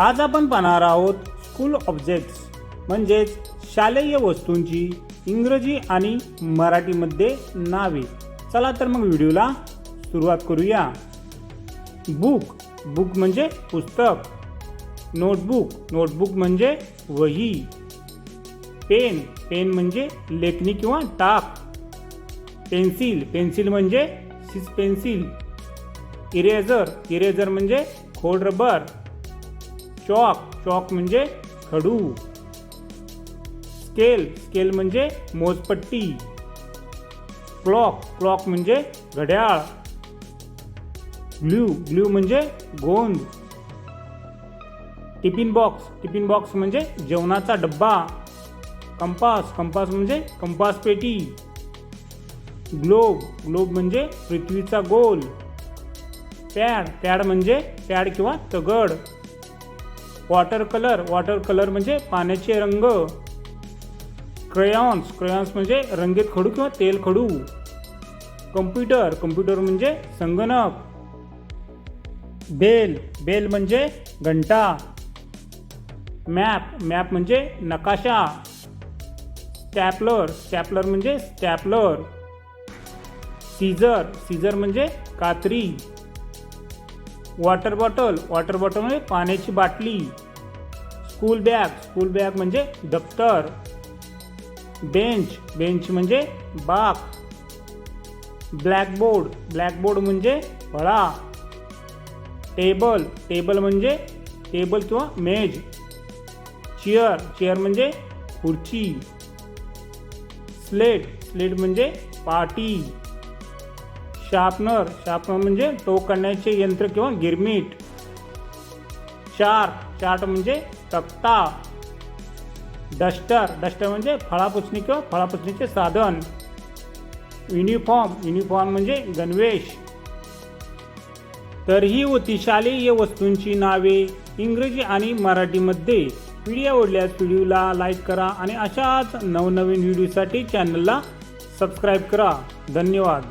आज आपण पाहणार आहोत स्कूल ऑब्जेक्ट्स म्हणजेच शालेय वस्तूंची इंग्रजी आणि मराठीमध्ये नावे. चला तर मग व्हिडिओला सुरुवात करूया. बुक बुक म्हणजे पुस्तक. नोटबुक नोटबुक म्हणजे वही. पेन पेन म्हणजे लेखणी किंवा टाक पेन्सिल पेन्सिल म्हणजे सिस पेन्सिल इरेझर इरेझर म्हणजे खोड रबर. चॉक. चॉक म्हणजे खडू. स्केल. स्केल म्हणजे मोजपट्टी. क्लॉक. क्लॉक म्हणजे घड्याळ. ग्ल्यू. ग्ल्यू म्हणजे गोंद. Tiffin box. टिफिन बॉक्स म्हणजे जेवणाचा डब्बा. कंपास. कंपास म्हणजे कंपास पेटी. ग्लोब. ग्लोब म्हणजे पृथ्वीचा गोल. पॅड. पॅड म्हणजे पॅड किंवा तगड. वॉटर कलर वॉटर कलर म्हणजे पाण्याचे रंग. क्रेयॉन्स क्रेयॉन्स म्हणजे रंगीत खडू किंवा तेल खडू. कम्प्युटर कम्प्युटर म्हणजे संगणक. बेल बेल म्हणजे घंटा. मॅप मॅप म्हणजे नकाशा. स्टॅपलर स्टॅपलर म्हणजे स्टॅपलर सीझर सीझर म्हणजे कात्री. वॉटर बॉटल वॉटर बॉटल म्हणजे पाण्याची बाटली. स्कूल बॅग स्कूल बॅग म्हणजे दप्तर. बेंच बेंच म्हणजे बाक. ब्लॅकबोर्ड ब्लॅकबोर्ड म्हणजे फळा. टेबल टेबल म्हणजे टेबल किंवा मेज. चेअर चेअर म्हणजे खुर्ची. स्लेट स्लेट म्हणजे पाटी. शार्पनर शार्पनर म्हणजे टोक करण्याचे यंत्र किंवा गिरमीट चार्ट चार्ट म्हणजे तक्ता. डस्टर डस्टर म्हणजे फळापुचणी किंवा फळापुचणीचे साधन. युनिफॉर्म युनिफॉर्म म्हणजे गणवेश. तर ही होती शालेय वस्तूंची नावे इंग्रजी आणि मराठीमध्ये. व्हिडिओ आवडल्यास व्हिडिओला लाईक करा आणि अशाच नवनवीन व्हिडिओसाठी चॅनलला सबस्क्राईब करा. धन्यवाद.